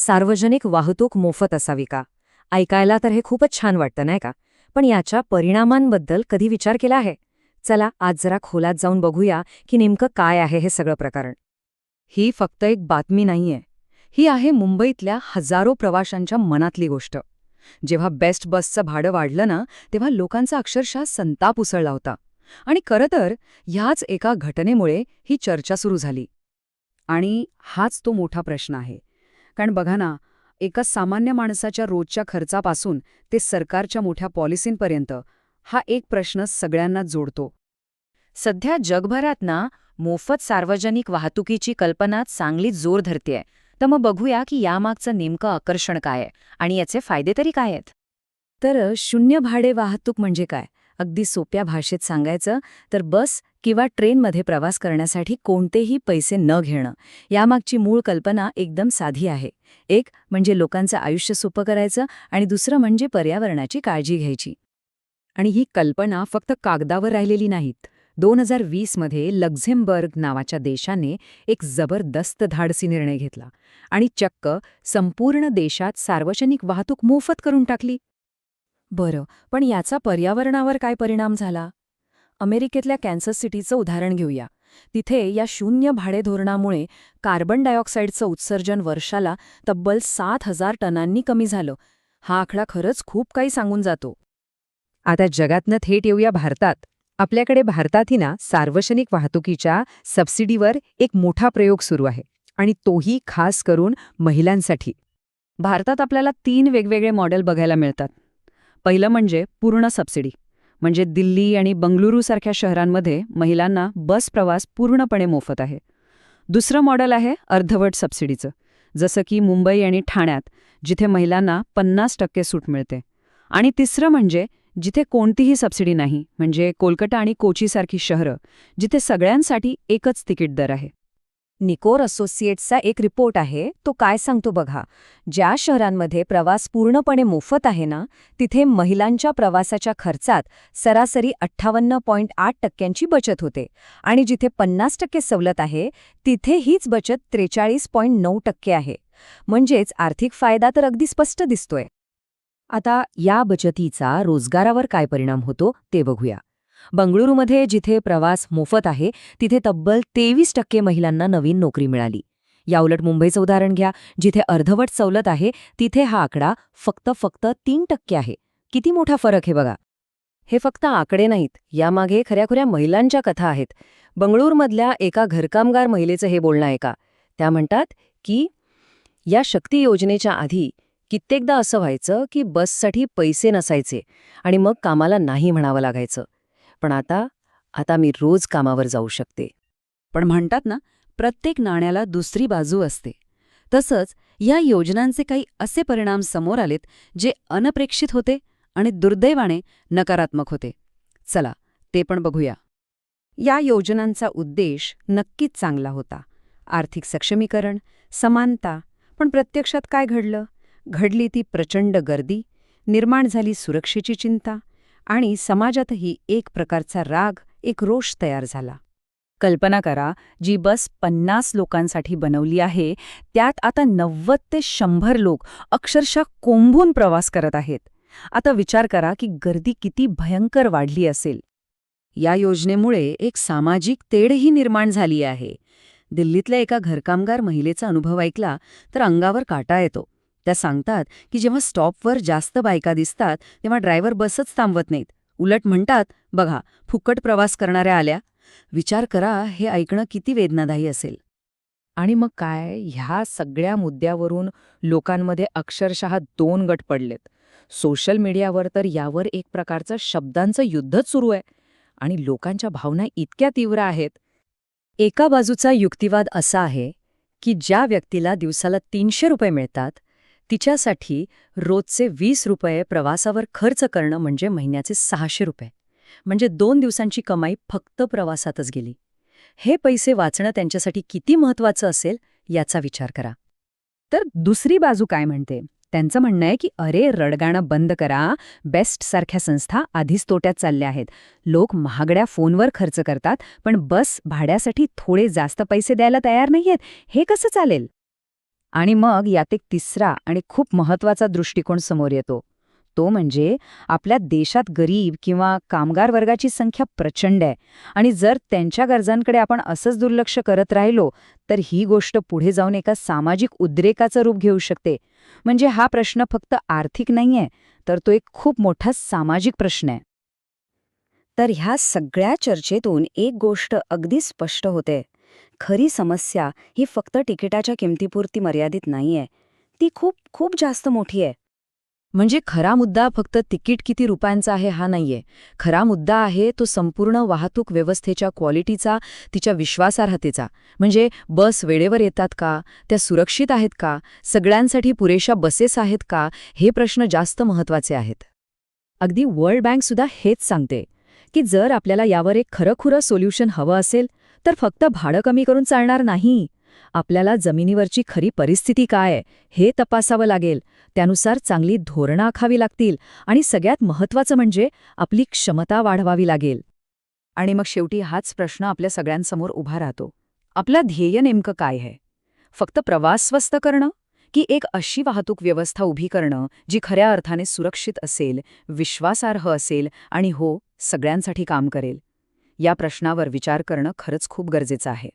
सार्वजनिक वाहतूक मोफत असावी का? ऐकायला तर हे खूपच छान वाटतं नाही का? पण याच्या परिणामांबद्दल कधी विचार केला आहे? चला आज जरा खोलात जाऊन बघूया की नेमकं काय आहे हे सगळं प्रकरण. ही फक्त एक बातमी नाहीये. ही आहे मुंबईतल्या हजारो प्रवाशांच्या मनातली गोष्ट. जेव्हा बेस्ट बसचं भाडं वाढलं ना तेव्हा लोकांचा अक्षरशः संताप उसळला होता. आणि खरं तर ह्याच एका घटनेमुळे ही चर्चा सुरू झाली. आणि हाच तो मोठा प्रश्न आहे. कारण बघा ना एका सामान्य माणसाच्या रोजच्या खर्चापासून ते सरकारच्या मोठ्या पॉलिसींपर्यंत हा एक प्रश्न सगळ्यांना जोडतो. सध्या जगभरात ना मोफत सार्वजनिक वाहतुकीची कल्पना चांगली जोर धरतेय. तर मग बघूया की यामागचं नेमकं आकर्षण काय आहे आणि याचे फायदे तरी काय आहेत? तर शून्य भाडे वाहतूक म्हणजे काय? अगदी सोप्या भाषेत सांगायचं तर बस किंवा ट्रेनमध्ये प्रवास करण्यासाठी कोणतेही पैसे न घेणं. यामागची मूळ कल्पना एकदम साधी आहे. एक म्हणजे लोकांचं आयुष्य सोपं करायचं आणि दुसरं म्हणजे पर्यावरणाची काळजी घ्यायची. आणि ही कल्पना फक्त कागदावर राहिलेली नाहीत. दोन हजार वीसमध्ये लक्झेमबर्ग नावाच्या देशाने एक जबरदस्त धाडसी निर्णय घेतला आणि चक्क संपूर्ण देशात सार्वजनिक वाहतूक मोफत करून टाकली. बरं पण याचा पर्यावरणावर काय परिणाम झाला? अमेरिकेतल्या कॅन्सस सिटीचं उदाहरण घेऊया. तिथे या शून्य भाडे धोरणामुळे कार्बन डायऑक्साईडचं उत्सर्जन वर्षाला तब्बल सात हजार टनांनी कमी झालं. हा आकडा खरंच खूप काही सांगून जातो. आता जगातनं थेट येऊया भारतात. आपल्याकडे भारतातही ना सार्वजनिक वाहतुकीच्या सबसिडीवर एक मोठा प्रयोग सुरू आहे आणि तोही खास करून महिलांसाठी. भारतात आपल्याला तीन वेगवेगळे मॉडेल बघायला मिळतात. पहिलं म्हणजे पूर्ण सबसिडी. म्हणजे दिल्ली आणि बंगळुरूसारख्या शहरांमध्ये महिलांना बस प्रवास पूर्णपणे मोफत आहे. दुसरं मॉडेल आहे अर्धवट सबसिडीचं. जसं की मुंबई आणि ठाण्यात जिथे महिलांना पन्नास टक्के सूट मिळते. आणि तिसरं म्हणजे जिथे कोणतीही सबसिडी नाही म्हणजे कोलकाता आणि कोचीसारखी शहरं जिथे सगळ्यांसाठी एकच तिकीट दर आहे. निकोर असोसिएट्सचा एक रिपोर्ट आहे तो काय सांगतो बघा. ज्या शहरांमध्ये प्रवास पूर्णपणे मोफत आहे ना तिथे महिलांच्या प्रवासाच्या खर्चात सरासरी अठ्ठावन्न पॉईंट आठ टक्क्यांची बचत होते. आणि जिथे पन्नास टक्के सवलत आहे तिथे हीच बचत त्रेचाळीस पॉईंट नऊ टक्के आहे. म्हणजेच आर्थिक फायदा तर अगदी स्पष्ट दिसतोय. आता या बचतीचा रोजगारावर काय परिणाम होतो ते बघूया. बंगळुरूमध्ये जिथे प्रवास मोफत आहे तिथे तब्बल तेवीस टक्के महिलांना नवीन नोकरी मिळाली. याउलट मुंबईचं उदाहरण घ्या. जिथे अर्धवट सवलत आहे तिथे हा आकडा फक्त फक्त तीन टक्के आहे. किती मोठा फरक आहे बघा. हे फक्त आकडे नाहीत यामागे खऱ्याखुऱ्या महिलांच्या कथा आहेत. बंगळूरमधल्या एका घरकामगार महिलेचं हे बोलणं आहे का? त्या म्हणतात की या शक्ती योजनेच्या आधी कित्येकदा असं व्हायचं की बससाठी पैसे नसायचे आणि मग कामाला नाही म्हणावं लागायचं. पण आता आता मी रोज कामावर जाऊ शकते. पण म्हणतात ना प्रत्येक नाण्याला दुसरी बाजू असते. तसंच या योजनांचे काही असे परिणाम समोर आलेत जे अनपेक्षित होते आणि दुर्दैवाने नकारात्मक होते. चला ते पण बघूया. या योजनांचा उद्देश नक्कीच चांगला होता. आर्थिक सक्षमीकरण समानता पण प्रत्यक्षात काय घडलं? घडली ती प्रचंड गर्दी निर्माण झाली सुरक्षेची चिंता आणि समाजातही एक प्रकारचा राग एक रोष तयार झाला. कल्पना करा जी बस पन्नास लोकांसाठी बनवली आहे त्यात आता नव्वद ते शंभर लोक अक्षरशः कोंबून प्रवास करत आहेत. आता विचार करा की गर्दी किती भयंकर वाढली असेल. या योजनेमुळे एक सामाजिक तेढही निर्माण झाली आहे. दिल्लीतल्या एका घरकामगार महिलेचा अनुभव ऐकला तर अंगावर काटा येतो. त्या सांगतात की जेव्हा स्टॉपवर जास्त बायका दिसतात तेव्हा ड्रायव्हर बसच थांबवत नाहीत. उलट म्हणतात बघा फुकट प्रवास करणाऱ्या आल्या. विचार करा हे ऐकणं किती वेदनादायी असेल. आणि मग काय? ह्या सगळ्या मुद्द्यावरून लोकांमध्ये अक्षरशः दोन गट पडलेत. सोशल मीडियावर तर यावर एक प्रकारचं शब्दांचं युद्धच सुरू आहे. आणि लोकांच्या भावना इतक्या तीव्र आहेत. एका बाजूचा युक्तिवाद असा आहे की ज्या व्यक्तीला दिवसाला तीनशे रुपये मिळतात तिच्यासाठी रोजचे वीस रुपये प्रवासावर खर्च करणं म्हणजे महिन्याचे सहाशे रुपये. म्हणजे दोन दिवसांची कमाई फक्त प्रवासातच गेली. हे पैसे वाचणं त्यांच्यासाठी किती महत्वाचं असेल याचा विचार करा. तर दुसरी बाजू काय म्हणते? त्यांचं म्हणणं आहे की अरे रडगाणं बंद करा. बेस्ट सारख्या संस्था आधीच तोट्यात चालल्या आहेत. लोक महागड्या फोनवर खर्च करतात पण बस भाड्यासाठी थोडे जास्त पैसे द्यायला तयार नाहीयेत. हे कसं चालेल? आणि मग यात एक तिसरा आणि खूप महत्त्वाचा दृष्टिकोन समोर येतो. तो म्हणजे आपल्या देशात गरीब किंवा कामगार वर्गाची संख्या प्रचंड आहे आणि जर त्यांच्या गरजांकडे आपण असंच दुर्लक्ष करत राहिलो तर ही गोष्ट पुढे जाऊन एका सामाजिक उद्रेकाचं रूप घेऊ शकते. म्हणजे हा प्रश्न फक्त आर्थिक नाहीये तर तो एक खूप मोठा सामाजिक प्रश्न आहे. तर ह्या सगळ्या चर्चेतून एक गोष्ट अगदी स्पष्ट होते. खरी समस्या ही फक्त तिकिटाच्या किमतीपुरती मर्यादित नाहीये. ती खूप खूप जास्त मोठी आहे. म्हणजे खरा मुद्दा फक्त तिकीट किती रुपयांचा आहे हा नाहीये. खरा मुद्दा आहे तो संपूर्ण वाहतूक व्यवस्थेच्या क्वालिटीचा तिच्या विश्वासार्हतेचा. म्हणजे बस वेळेवर येतात का? त्या सुरक्षित आहेत का? सगळ्यांसाठी पुरेशा बसेस आहेत का? हे प्रश्न जास्त महत्त्वाचे आहेत. अगदी वर्ल्ड बँक सुद्धा हेच सांगते की जर आपल्याला यावर एक खरंखुरं सोल्युशन हवं असेल तर फक्त भाडं कमी करून चालणार नाही. आपल्याला जमिनीवरची खरी परिस्थिती काय हे तपासावं लागेल. त्यानुसार चांगली धोरणं आखावी लागतील आणि सगळ्यात महत्त्वाचं म्हणजे आपली क्षमता वाढवावी लागेल. आणि मग शेवटी हाच प्रश्न आपल्या सगळ्यांसमोर उभा राहतो. आपला ध्येय नेमकं काय आहे? फक्त प्रवास स्वस्त करणं की एक अशी वाहतूक व्यवस्था उभी करणं जी खऱ्या अर्थाने सुरक्षित असेल विश्वासार्ह असेल आणि हो सगळ्यांसाठी काम करेल? या प्रश्नावर विचार करणं खरंच खूप गरजेचं आहे.